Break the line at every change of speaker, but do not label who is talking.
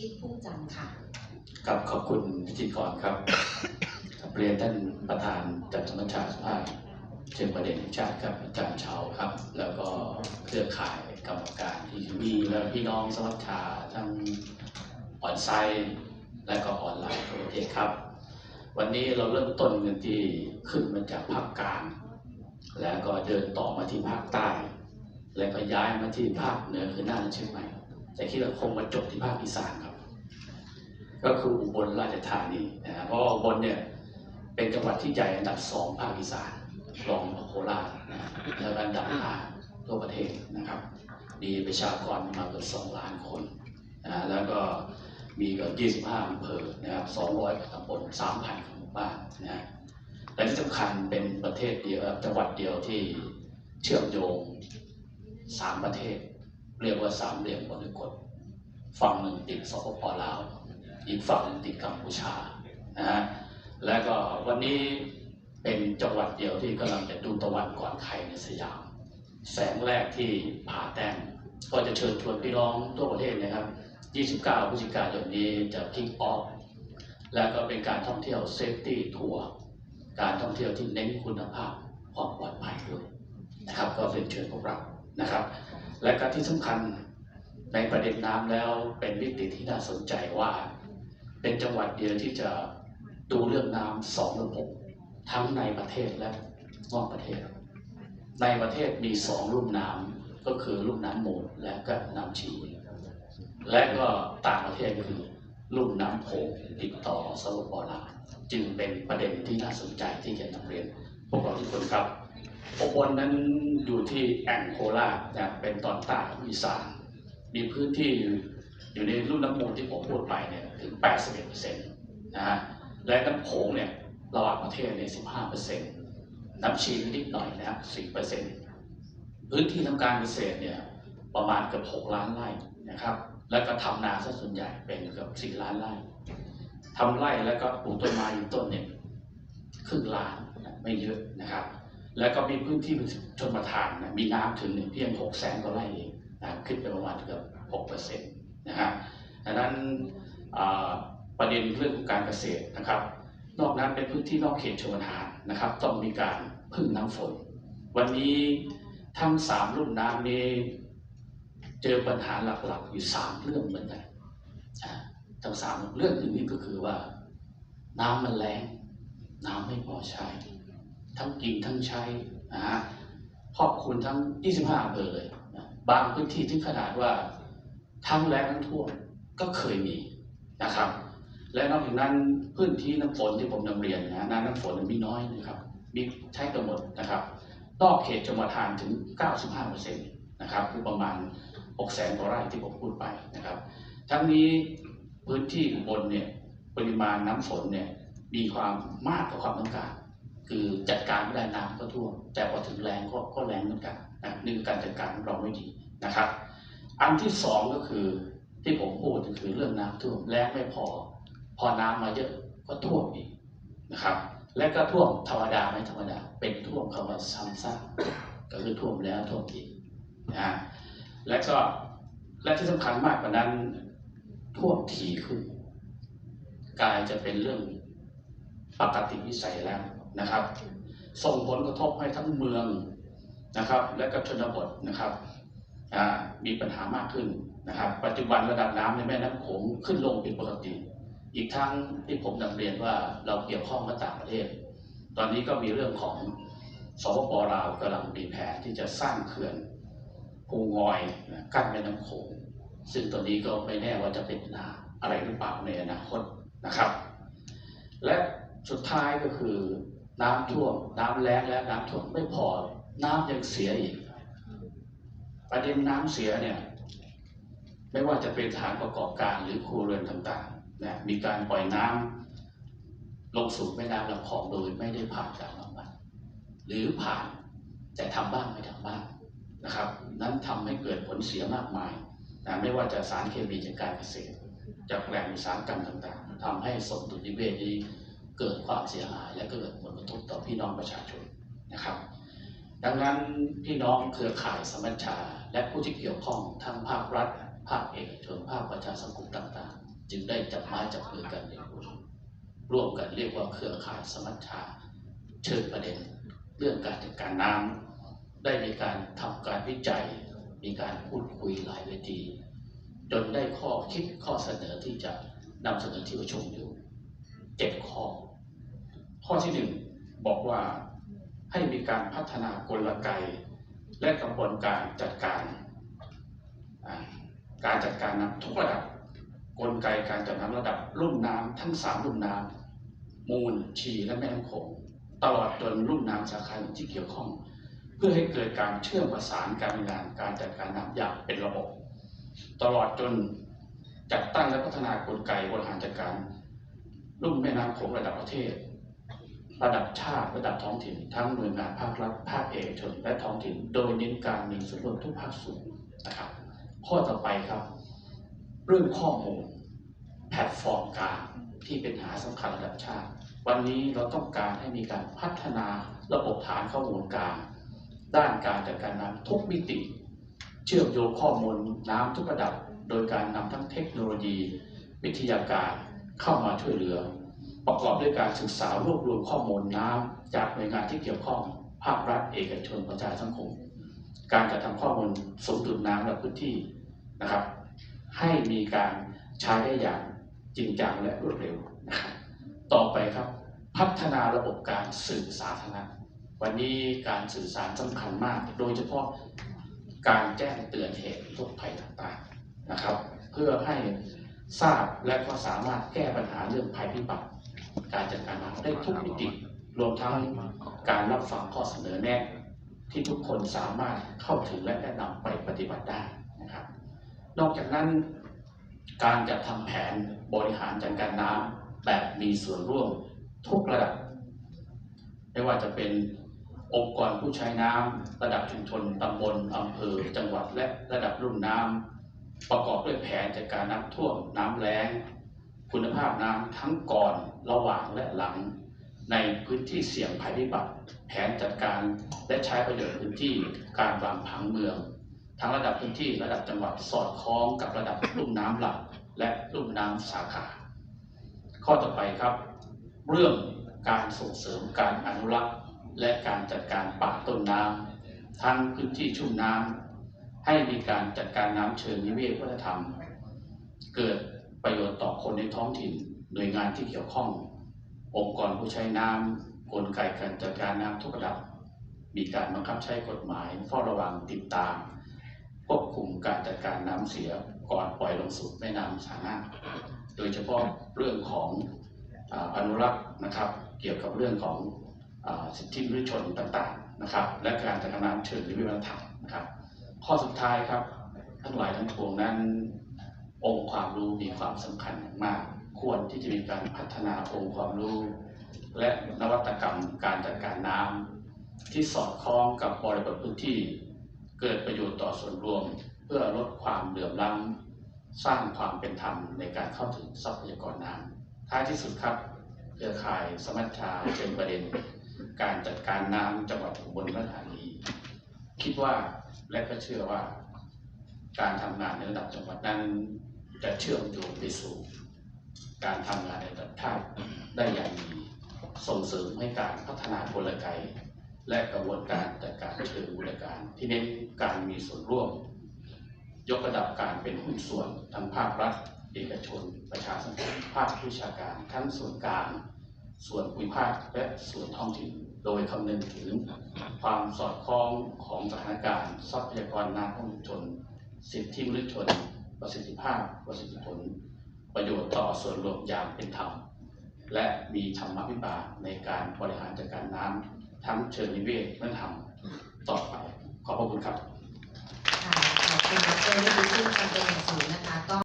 ชิตผู้จันทร์ค่ะ
ครับขอบคุณพิธีกรครับ เรียนท่านประธานจัดสมัชชาสภาเชิงประเด็นแห่งชาติครับอาจารย์เชาครับ แล้วก็เครือข่ายกรรมการที่มีและพี่น้องสมัชชาทั้งออนไซต์และก็ออนไลน์ทั่วประเทศครับ วันนี้เราเริ่มต้นกันที่ขึ้นมาจากภาคกลางแล้วก็เดินต่อมาที่ภาคใต้ แล้วก็ย้ายมาที่ภาคเหนือคือน่านเชียงใหม่แต่คิดว่าคงมาจบที่ภาคอีสานครับ ก็คืออุบลราชธานีนะเพราะอุบลเนี่ยเป็นจังหวัดที่ใหญ่อันดับสองภาคอีสานรองโคราชนะแล้วอันดับห้าทั่วประเทศนะครับ มีประชากรประมาณเกือบสองล้านคนนะฮะแล้วก็มีเกือบ25อำเภอนะครับ200ตำบล3,000หมู่บ้านนะฮะและที่สำคัญเป็นประเทศเดียวจังหวัดเดียวที่เชื่อมโยงสามประเทศ เรียกว่าสามเหลี่ยมมรกตฝั่งหนึ่งติดสปปลาว อีกฝั่งหนึ่งติดกัมพูชานะฮะแล้วก็วันนี้เป็นจังหวัดเดียวที่กำลังจะดูตะวันก่อนใครในสยาม แสงแรกที่ผ่าแต้มก็จะเชิญชวนพี่น้องทั่วประเทศนะครับ 29พฤศจิกายนนี้จะคิกออฟแล้วก็เป็นการท่องเที่ยวเซฟตี้ทัวร์การท่องเที่ยวที่เน้นคุณภาพความปลอดภัยด้วยนะครับ ก็เป็นเชิญพวกเรานะครับ และก็ที่สำคัญในประเด็นน้ำแล้วเป็นวิกฤตที่น่าสนใจว่า เป็นจังหวัดเดียวที่จะดูเรื่องน้ำสองระบบทั้งในประเทศและนอกประเทศ ในประเทศมีสองลุ่มน้ำก็คือลุ่มน้ำมูลและก็น้ำชีและก็ต่างประเทศก็คือลุ่มน้ำโขงติดต่อสปปลาจึงเป็นประเด็นที่น่าสนใจที่จะนำเรียนพวกเราทุกคนครับอุบลนั้นอยู่ที่แองโคราเป็นตอนใต้ของอีสานมีพื้นที่ อยู่ในรุ่นน้ำมูลที่ผมพูดไปเนี่ยถึง 81%นะฮะและน้ำโขงเนี่ยระหว่างประเทศเนี่ย15%น้ำชีนิดหน่อยนะครับ10%พื้นที่ทำการเกษตรเนี่ยประมาณเกือบ6ล้านไร่นะครับ แล้วก็ทำนาซะส่วนใหญ่เป็นเกือบ4ล้านไร่ทำไร่แล้วก็ปลูกต้นไม้อยู่ต้นเนี่ยครึ่งล้านนะไม่เยอะนะครับ แล้วก็มีพื้นที่ชนประทานนะมีน้ำถึงเพียง6แสนกว่าไร่เองนะขึ้นไปประมาณเกือบ6%น นะฮะดังนั้นประเด็นเรื่องของการเกษตรนะครับ นอกนั้นเป็นพื้นที่นอกเขตชนประทานนะครับ ต้องมีการพึ่งน้ำฝน วันนี้ทั้งสามรุ่นน้ำนี้เจอปัญหาหลักๆ อยู่สามเรื่องเหมือนกันทั้งสามเรื่องอื่นนี้ก็คือว่า น้ำมันแรงน้ำไม่พอใช้ ทั้งกินทั้งใช้นะฮะครอบคลุมทั้ง 25อำเภอเลยบางพื้นที่ถึงขนาดว่า ทั้งแล้งทั้งท่วมก็เคยมีนะครับ และนอกจากนั้นพื้นที่น้ำฝนที่ผมนำเรียนนะน้ำน้ำฝนมีน้อยนะครับ มีใช้กันหมดนะครับนอกเขตจังหวัดทานถึง 95%นะครับคือประมาณ 6 แสนกว่าไร่ที่ผมพูดไปนะครับ ทั้งนี้พื้นที่อุบนเนี่ยปริมาณน้ำฝนเนี่ยมีความมากกว่าความต้องการ คือจัดการไม่ได้น้ำก็ท่วม แต่พอถึงแรงก็ก็แรงเหมือนกันนะนี่คือการจัดการของเราไม่ดีนะครับ อันที่สองก็คือที่ผมพูดก็คือเรื่องน้ำท่วมแรงไม่พอ พอน้ำมาเยอะก็ท่วมอีกนะครับ และก็ท่วมธรรมดาไม่ธรรมดา เป็นท่วมคำว่าซ้ำซากก็คือท่วมแล้วท่วมอีกนะและก็และที่สำคัญมากกว่านั้นท่วมถี่ขึ้นกลายจะเป็นเรื่องปกติวิสัยแล้วนะครับ ส่งผลกระทบให้ทั้งเมืองนะครับ และก็ชนบทนะครับ มีปัญหามากขึ้นนะครับ ปัจจุบันระดับน้ำในแม่น้ำโขงขึ้นลงเป็นปกติ อีกทั้งที่ผมนำเรียนว่าเราเกี่ยวข้องกับต่างประเทศ ตอนนี้ก็มีเรื่องของสปปลาวกำลังมีแผนที่จะสร้างเขื่อนภูงอยนะกั้นแม่น้ำโขงซึ่งตอนนี้ก็ไม่แน่ว่าจะเป็นปัญหาอะไรหรือเปล่าในอนาคตนะครับ และสุดท้ายก็คือน้ำท่วมน้ำแล้งและน้ำท่วมไม่พอ น้ำยังเสียอีก ประเด็นน้ำเสียเนี่ยไม่ว่าจะเป็นฐานประกอบการหรือครัวเรือนต่างๆนะมีการปล่อยน้ำลงสู่แม่น้ำลำคลองโดยไม่ได้ผ่านการบำบัดหรือผ่านแต่ทำบ้างไม่ทำบ้างนะครับ นั้นทำให้เกิดผลเสียมากมายนะไม่ว่าจะสารเคมีจากการเกษตร จากแหล่งอุตสาหกรรมต่าง ๆทำให้สมดุลนิเวศนี้เกิดความเสียหายและเกิดผลกระทบต่อพี่น้องประชาชนนะครับ ดังนั้นพี่น้องเครือข่ายสมัชชา และผู้ที่เกี่ยวข้องทั้งภาครัฐ ภาคเอกชนภาคประชาสังคมต่างๆ จึงได้จับไม้จับมือกันร่วมกันเรียกว่าเครือข่ายสมัชชา เชิญประเด็นเรื่องการจัดการน้ำได้มีการทำการวิจัย มีการพูดคุยหลายเวที จนได้ข้อคิดข้อเสนอที่จะนำเสนอที่ประชุมอยู่เจ็ดข้อ ข้อที่หนึ่งบอกว่า ให้มีการพัฒนากลไก และกระบวนการจัดการ การจัดการน้ำทุกระดับ กลไกการจัดน้ำระดับลุ่มน้ำทั้งสามลุ่มน้ำมูลชีและแม่น้ำโขงตลอดจนลุ่มน้ำสาขาที่เกี่ยวข้อง เพื่อให้เกิดการเชื่อมประสานการงานการจัดการน้ำอย่างเป็นระบบ ตลอดจนจัดตั้งและพัฒนากลไกบริหารจัดการลุ่มแม่น้ำโขงระดับประเทศ ระดับชาติระดับท้องถิ่น ทั้งหน่วยงานภาครัฐภาคเอกชนและท้องถิ่น โดยเน้นการมีส่วนร่วมทุกภาคส่วนนะครับ ข้อต่อไปครับ เรื่องข้อมูลแพลตฟอร์มกลางที่เป็นหาสำคัญระดับชาติ วันนี้เราต้องการให้มีการพัฒนาระบบฐานข้อมูลกลางด้านการจัดการน้ำทุกมิติ เชื่อมโยงข้อมูลน้ำทุกระดับ โดยการนำทั้งเทคโนโลยี วิทยาการเข้ามาช่วยเหลือ ประกอบด้วยการศึกษารวบรวมข้อมูลน้ำจากหน่วยงานที่เกี่ยวข้องภาครัฐเอกชนประชาสังคม การจัดทำข้อมูลสมดุลน้ำและพื้นที่นะครับ ให้มีการใช้ได้อย่างจริงจังและรวดเร็วนะครับต่อไปครับ พัฒนาระบบการสื่อสาธารณะวันนี้การสื่อสารสำคัญมาก โดยเฉพาะการแจ้งเตือนเหตุทุกภัยต่างๆนะครับ เพื่อให้ทราบและก็สามารถแก้ปัญหาเรื่องภัยพิบัติ การจัดการน้ำได้ทุกมิติรวมทั้งการรับฟังข้อเสนอแนะที่ทุกคนสามารถเข้าถึงและแนะนำไปปฏิบัติได้นะครับ นอกจากนั้น การจัดทำแผนบริหารจัดการน้ำแบบมีส่วนร่วมทุกระดับ ไม่ว่าจะเป็นองค์กรผู้ใช้น้ำระดับชุมชนตำบลอำเภอ จังหวัดและระดับรุ่มน้ำประกอบด้วยแผนจัดการน้ำท่วมน้ำแล้ง คุณภาพน้ำทั้งก่อนระหว่างและหลัง ในพื้นที่เสี่ยงภัยพิบัติ แผนจัดการและใช้ประโยชน์พื้นที่การวางผังเมือง ทั้งระดับพื้นที่ระดับจังหวัดสอดคล้องกับระดับลุ่มน้ำหลัก และลุ่มน้ำสาขา ข้อต่อไปครับ เรื่องการส่งเสริมการอนุรักษ์ และการจัดการป่าต้นน้ำทั้งพื้นที่ชุ่มน้ำให้มีการจัดการน้ำเชิงนิเวศวัฒนธรรม เกิด ประโยชน์ต่อคนในท้องถิ่น หน่วยงานที่เกี่ยวข้อง องค์กรผู้ใช้น้ำกลไกการจัดการน้ำทุกระดับ มีการบังคับใช้กฎหมายเฝ้าระวังติดตามควบคุมการจัดการน้ำเสียก่อนปล่อยลงสู่แม่น้ำสาธารณะโดยเฉพาะเรื่องของอนุรักษ์นะครับ เกี่ยวกับเรื่องของอสิทธิมนุษยชนต่างๆนะครับ และการจัดการน้ำเชิงนิเวศวัฒนธรรมนะครับ ข้อสุดท้ายครับ ทั้งหลายทั้งปวงนั้น องค์ความรู้มีความสำคัญอย่างมาก ควรที่จะมีการพัฒนาองค์ความรู้ และนวัตกรรมการจัดการน้ำที่สอดคล้องกับบริบทพื้นที่ เกิดประโยชน์ต่อส่วนรวม เพื่อลดความเหลื่อมล้ำสร้างความเป็นธรรมในการเข้าถึงทรัพยากรน้ำท้ายที่สุดครับเครือข่ายสมัชชาเชิงประเด็น การจัดการน้ำจังหวัดอุบลราชธานีคิดว่าและก็เชื่อว่า การทำงานในระดับจังหวัดนั้น จะเชื่อมโยงไปสู่ การทำงานในระดับชาติได้อย่างดีส่งเสริมให้การพัฒนากลไกและกระบวนการจัดการเชิงบริการ ที่เน้นการมีส่วนร่วม ยกระดับการเป็นหุ้นส่วนทั้งภาครัฐ เอกชน ประชาสังคมภาควิชาการทั้งส่วนกลางส่วนภูมิภาคและส่วนท้องถิ่น โดยคำนึงถึงความสอดคล้องของสถานการณ์ ทรัพยากรน้ำของชุมชนสิทธิมนุษยชน ประสิทธิภาพประสิทธิผล ประโยชน์ต่อส่วนรวมอย่างเป็นธรรม และมีธรรมวิบากในการบริหารจัดการน้ำทั้งเชิงนิเวศและธรรมต่อไป ขอบพระคุณครับ
ค่ะ ขอบคุณดรวิชิตรซึ่งจำเป็นอย่างสูงนะคะก็